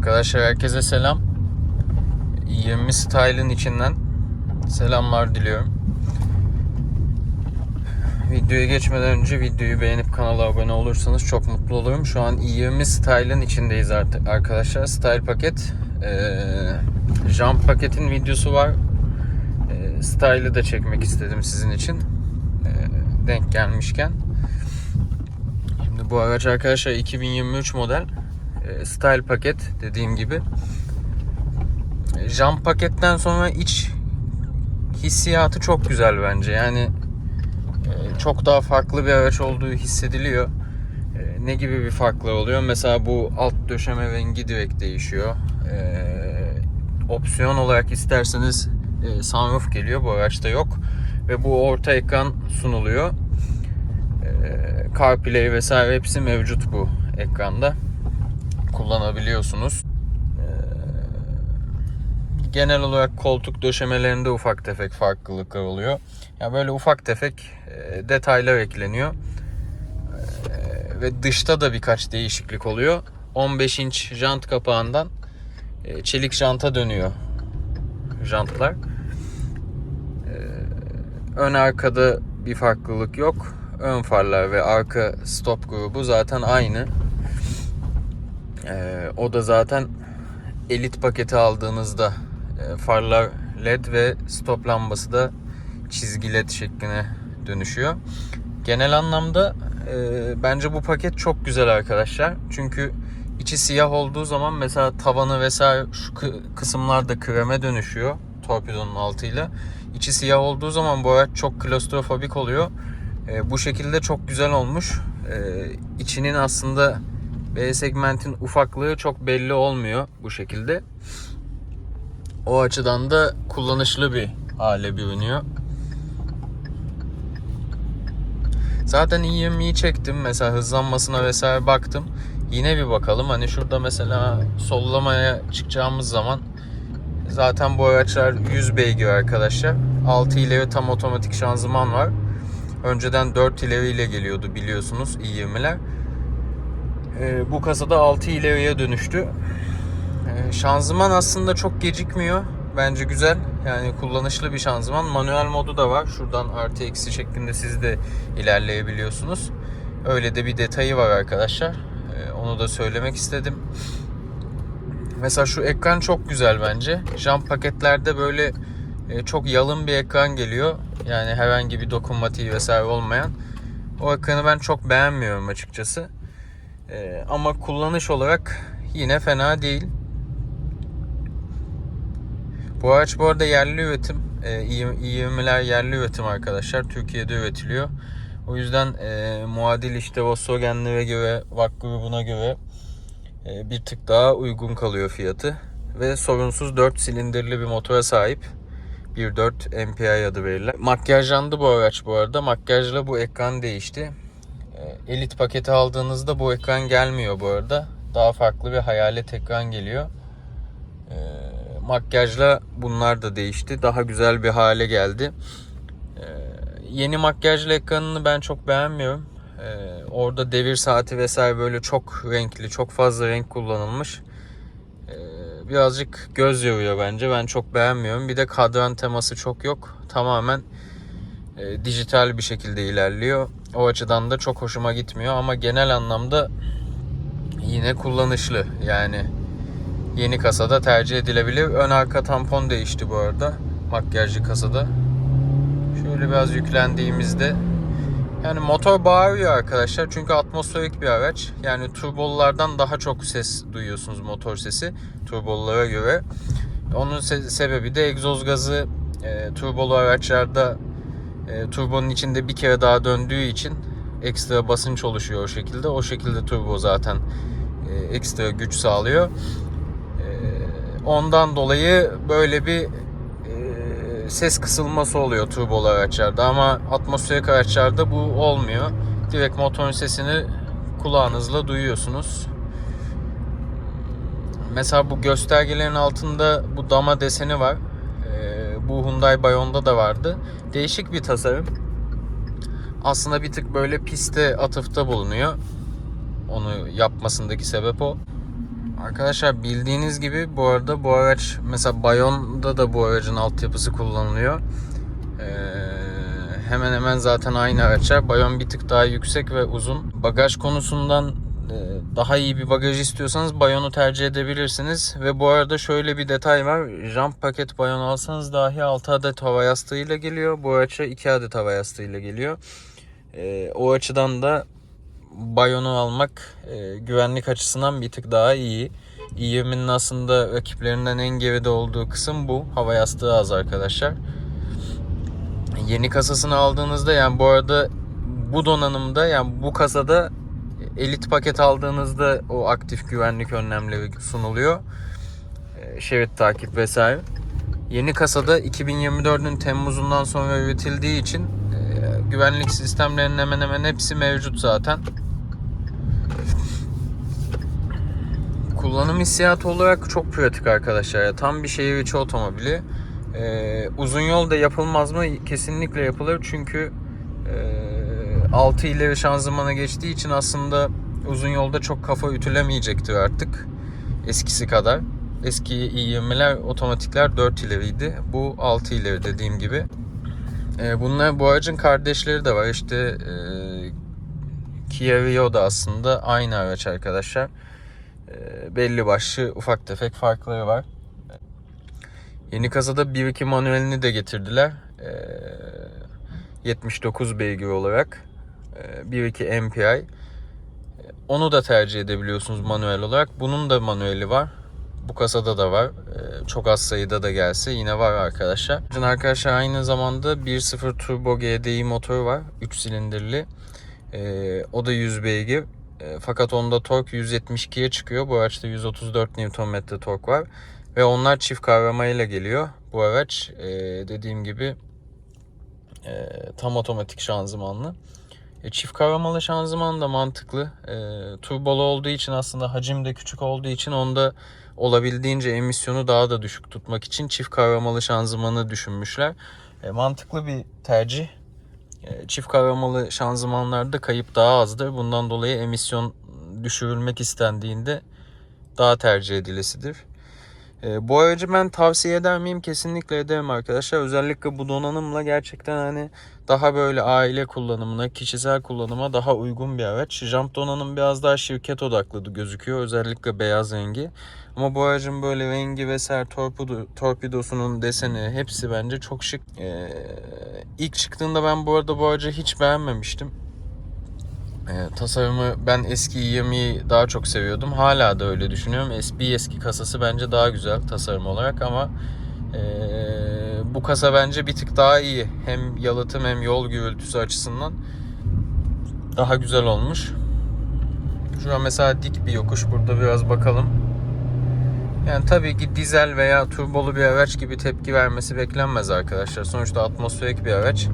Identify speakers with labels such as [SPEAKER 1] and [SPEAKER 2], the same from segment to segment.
[SPEAKER 1] Arkadaşlar herkese selam. 20 Style'ın içinden selamlar diliyorum. Videoya geçmeden önce videoyu beğenip kanala abone olursanız çok mutlu olurum. Şu an 20 Style'ın içindeyiz artık arkadaşlar. Style paket. Ee, jump paketin videosu var. Ee, Style'ı da çekmek istedim sizin için. Ee, denk gelmişken. Şimdi bu araç arkadaşlar 2023 model. Ee, Style paket dediğim gibi. Ee, Jump paketten sonra iç hissiyatı çok güzel bence. Yani e, çok daha farklı bir araç olduğu hissediliyor. E, Ne gibi bir farklı oluyor? Mesela bu alt döşeme rengi direkt değişiyor. E, Opsiyon olarak isterseniz e, sunroof geliyor. Bu araçta yok. Ve bu orta ekran sunuluyor. E, CarPlay vesaire hepsi mevcut bu ekranda. Kullanabiliyorsunuz. E, Genel olarak koltuk döşemelerinde ufak tefek farklılıklar oluyor. Ya böyle ufak tefek e, detaylar ekleniyor. E, ve dışta da birkaç değişiklik oluyor. 15 inç jant kapağından e, çelik janta dönüyor jantlar. E, ön arkada bir farklılık yok. Ön farlar ve arka stop grubu zaten aynı. E, o da zaten elit paketi aldığınızda e, farlar led ve stop lambası da çizgi led şekline dönüşüyor. Genel anlamda e, bence bu paket çok güzel arkadaşlar. Çünkü içi siyah olduğu zaman mesela tavanı vesaire şu kı- kısımlarda kreme dönüşüyor torpidonun altıyla. İçi siyah olduğu zaman bu araç çok klostrofobik oluyor. E, bu şekilde çok güzel olmuş. E, içinin aslında B segmentin ufaklığı çok belli olmuyor bu şekilde. O açıdan da kullanışlı bir hale bürünüyor. Zaten i20'yi çektim. Mesela hızlanmasına vesaire baktım. Yine bir bakalım. Hani şurada mesela sollamaya çıkacağımız zaman zaten bu araçlar 100 beygir arkadaşlar. 6 ileri tam otomatik şanzıman var. Önceden 4 ileriyle geliyordu biliyorsunuz i20'ler. Ee, bu kasada 6 ileriye dönüştü. Ee, şanzıman aslında çok gecikmiyor. Bence güzel. Yani kullanışlı bir şanzıman. Manuel modu da var. Şuradan artı eksi şeklinde siz de ilerleyebiliyorsunuz. Öyle de bir detayı var arkadaşlar. Ee, onu da söylemek istedim. Mesela şu ekran çok güzel bence. Jump paketlerde böyle e, çok yalın bir ekran geliyor. Yani herhangi bir dokunmatiği vesaire olmayan. O ekranı ben çok beğenmiyorum açıkçası. Ee, ama kullanış olarak yine fena değil. Bu araç bu arada yerli üretim. E, i20'ler yerli üretim arkadaşlar. Türkiye'de üretiliyor. O yüzden e, muadil işte Volkswagen'lere göre, VAK grubuna göre e, bir tık daha uygun kalıyor fiyatı. Ve sorunsuz 4 silindirli bir motora sahip. 1.4 MPI adı verilen. Makyajlandı bu araç bu arada. Makyajla bu ekran değişti. E, Elit paketi aldığınızda bu ekran gelmiyor bu arada. Daha farklı bir hayalet ekran geliyor. E, makyajla bunlar da değişti. Daha güzel bir hale geldi. E, yeni makyajlı ekranını ben çok beğenmiyorum. Orada devir saati vesaire böyle çok renkli, çok fazla renk kullanılmış. Birazcık göz yoruyor bence. Ben çok beğenmiyorum. Bir de kadran teması çok yok. Tamamen e, dijital bir şekilde ilerliyor. O açıdan da çok hoşuma gitmiyor ama genel anlamda yine kullanışlı. Yani yeni kasada tercih edilebilir. Ön arka tampon değişti bu arada. Makyajlı kasada. Şöyle biraz yüklendiğimizde yani motor bağırıyor arkadaşlar çünkü atmosferik bir araç. Yani turbolulardan daha çok ses duyuyorsunuz motor sesi turbolulara göre. Onun se- sebebi de egzoz gazı e, turbolu araçlarda e, turbonun içinde bir kere daha döndüğü için ekstra basınç oluşuyor o şekilde. O şekilde turbo zaten e, ekstra güç sağlıyor. E, ondan dolayı böyle bir e, ses kısılması oluyor turbolu araçlarda ama atmosferik araçlarda bu olmuyor. Direkt motorun sesini kulağınızla duyuyorsunuz. Mesela bu göstergelerin altında bu dama deseni var. Bu Hyundai Bayon'da da vardı. Değişik bir tasarım. Aslında bir tık böyle piste atıfta bulunuyor. Onu yapmasındaki sebep o. Arkadaşlar bildiğiniz gibi bu arada bu araç mesela Bayon'da da bu aracın altyapısı kullanılıyor. Ee, hemen hemen zaten aynı araçlar. Bayon bir tık daha yüksek ve uzun. Bagaj konusundan daha iyi bir bagaj istiyorsanız Bayon'u tercih edebilirsiniz. Ve bu arada şöyle bir detay var. Jump paket Bayon alsanız dahi 6 adet hava yastığıyla geliyor. Bu araça 2 adet hava yastığıyla geliyor. Ee, o açıdan da Bayon'u almak e, güvenlik açısından bir tık daha iyi. i20'nin aslında rakiplerinden en geride olduğu kısım bu. Hava yastığı az arkadaşlar. Yeni kasasını aldığınızda yani bu arada bu donanımda yani bu kasada elit paket aldığınızda o aktif güvenlik önlemleri sunuluyor. E, Şerit takip vesaire. Yeni kasada 2024'ün Temmuz'undan sonra üretildiği için e, güvenlik sistemlerinin hemen hemen hepsi mevcut zaten. Kullanım hissiyatı olarak çok pratik arkadaşlar. Ya, tam bir şehir içi otomobili. Ee, uzun yolda yapılmaz mı? Kesinlikle yapılır çünkü e, 6 ileri şanzımana geçtiği için aslında uzun yolda çok kafa ütülemeyecektir artık eskisi kadar. Eski i20'ler otomatikler 4 ileriydi. Bu 6 ileri dediğim gibi. Ee, bunlar bu aracın kardeşleri de var. İşte e, Kia Rio da aslında aynı araç arkadaşlar. E, belli başlı ufak tefek farkları var. Yeni kasada 1.2 manuelini de getirdiler. E, 79 beygir olarak. E, 1.2 MPI. E, Onu da tercih edebiliyorsunuz manuel olarak. Bunun da manueli var. Bu kasada da var. Ee, çok az sayıda da gelse yine var arkadaşlar. Şimdi arkadaşlar aynı zamanda 1.0 turbo GDI motoru var. 3 silindirli. Ee, o da 100 beygir. Ee, fakat onda tork 172'ye çıkıyor. Bu araçta 134 Nm tork var. Ve onlar çift kavramayla geliyor. Bu araç ee, dediğim gibi ee, tam otomatik şanzımanlı. E, çift kavramalı şanzıman da mantıklı. E, turbolu olduğu için aslında hacim de küçük olduğu için onda olabildiğince emisyonu daha da düşük tutmak için çift kavramalı şanzımanı düşünmüşler. E, mantıklı bir tercih. E, çift kavramalı şanzımanlarda kayıp daha azdır. Bundan dolayı emisyon düşürülmek istendiğinde daha tercih edilesidir. E, bu aracı ben tavsiye eder miyim? Kesinlikle ederim arkadaşlar. Özellikle bu donanımla gerçekten hani daha böyle aile kullanımına, kişisel kullanıma daha uygun bir araç. Jump donanım biraz daha şirket odaklı gözüküyor. Özellikle beyaz rengi. Ama bu aracın böyle rengi vesaire torpido, torpidosunun deseni hepsi bence çok şık. Ee, ilk çıktığında ben bu arada bu aracı hiç beğenmemiştim. Ee, tasarımı ben eski i20'yi daha çok seviyordum. Hala da öyle düşünüyorum. Bir eski kasası bence daha güzel tasarım olarak ama ee, bu kasa bence bir tık daha iyi. Hem yalıtım hem yol gürültüsü açısından daha güzel olmuş. Şu an mesela dik bir yokuş. Burada biraz bakalım. Yani tabii ki dizel veya turbolu bir araç gibi tepki vermesi beklenmez arkadaşlar. Sonuçta atmosferik bir araç.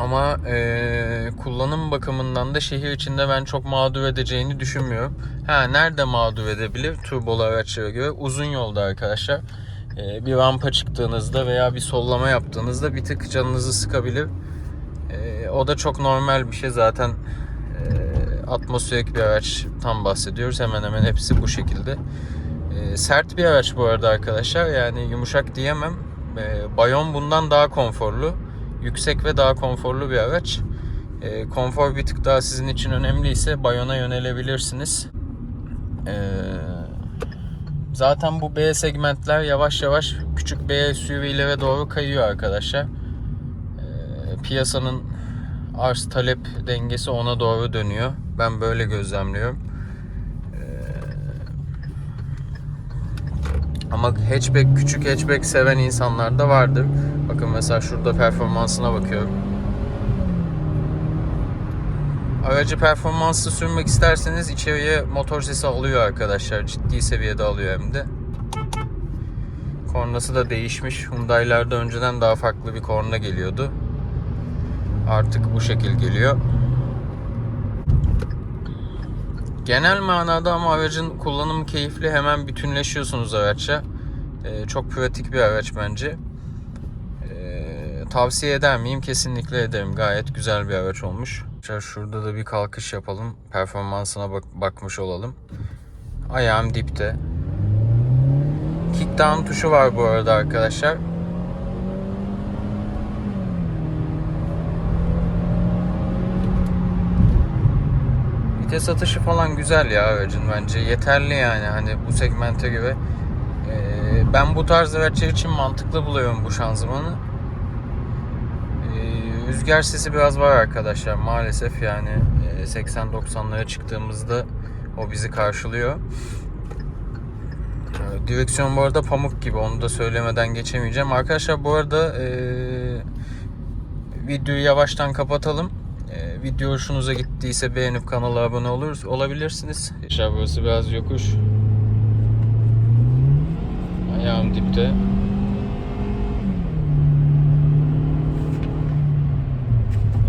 [SPEAKER 1] Ama e, kullanım bakımından da şehir içinde ben çok mağdur edeceğini düşünmüyorum. Ha nerede mağdur edebilir turbolu araçlara göre? Uzun yolda arkadaşlar. E, bir rampa çıktığınızda veya bir sollama yaptığınızda bir tık canınızı sıkabilir. E, o da çok normal bir şey zaten. E, atmosferik bir araç tam bahsediyoruz. Hemen hemen hepsi bu şekilde. E, sert bir araç bu arada arkadaşlar. Yani yumuşak diyemem. E, Bayon bundan daha konforlu yüksek ve daha konforlu bir araç. E, konfor bir tık daha sizin için önemliyse Bayon'a yönelebilirsiniz. E, zaten bu B segmentler yavaş yavaş küçük B SUV'lere doğru kayıyor arkadaşlar. E, piyasanın arz talep dengesi ona doğru dönüyor. Ben böyle gözlemliyorum. Ama hatchback, küçük hatchback seven insanlar da vardır. Bakın mesela şurada performansına bakıyorum. Aracı performanslı sürmek isterseniz içeriye motor sesi alıyor arkadaşlar. Ciddi seviyede alıyor hem de. Kornası da değişmiş. Hyundai'larda önceden daha farklı bir korna geliyordu. Artık bu şekil geliyor. Genel manada ama aracın kullanımı keyifli. Hemen bütünleşiyorsunuz araçla. Ee, çok pratik bir araç bence. Ee, tavsiye eder miyim? Kesinlikle ederim. Gayet güzel bir araç olmuş. Şurada da bir kalkış yapalım. Performansına bak bakmış olalım. Ayağım dipte. Kickdown tuşu var bu arada arkadaşlar. Vites atışı falan güzel ya aracın bence. Yeterli yani hani bu segmente göre. Ee, ben bu tarz araçlar için mantıklı buluyorum bu şanzımanı. Ee, rüzgar sesi biraz var arkadaşlar maalesef yani e, 80-90'lara çıktığımızda o bizi karşılıyor. Ee, Direksiyon bu arada pamuk gibi onu da söylemeden geçemeyeceğim. Arkadaşlar bu arada e, videoyu yavaştan kapatalım. Video hoşunuza gittiyse beğenip kanala abone olur, olabilirsiniz. Arkadaşlar burası biraz yokuş. Ayağım dipte.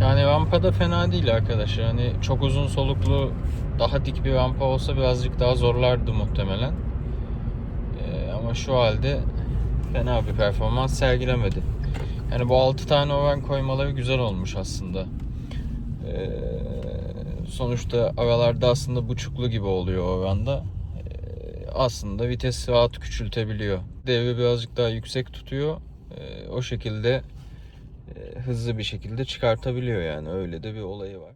[SPEAKER 1] Yani rampa da fena değil arkadaşlar. Hani çok uzun soluklu daha dik bir rampa olsa birazcık daha zorlardı muhtemelen. Ee, ama şu halde fena bir performans sergilemedi. Yani bu 6 tane oran koymaları güzel olmuş aslında. Ee, sonuçta aralarda aslında buçuklu gibi oluyor oranda. Ee, aslında vites rahat küçültebiliyor. Devri birazcık daha yüksek tutuyor. Ee, o şekilde e, hızlı bir şekilde çıkartabiliyor yani öyle de bir olayı var.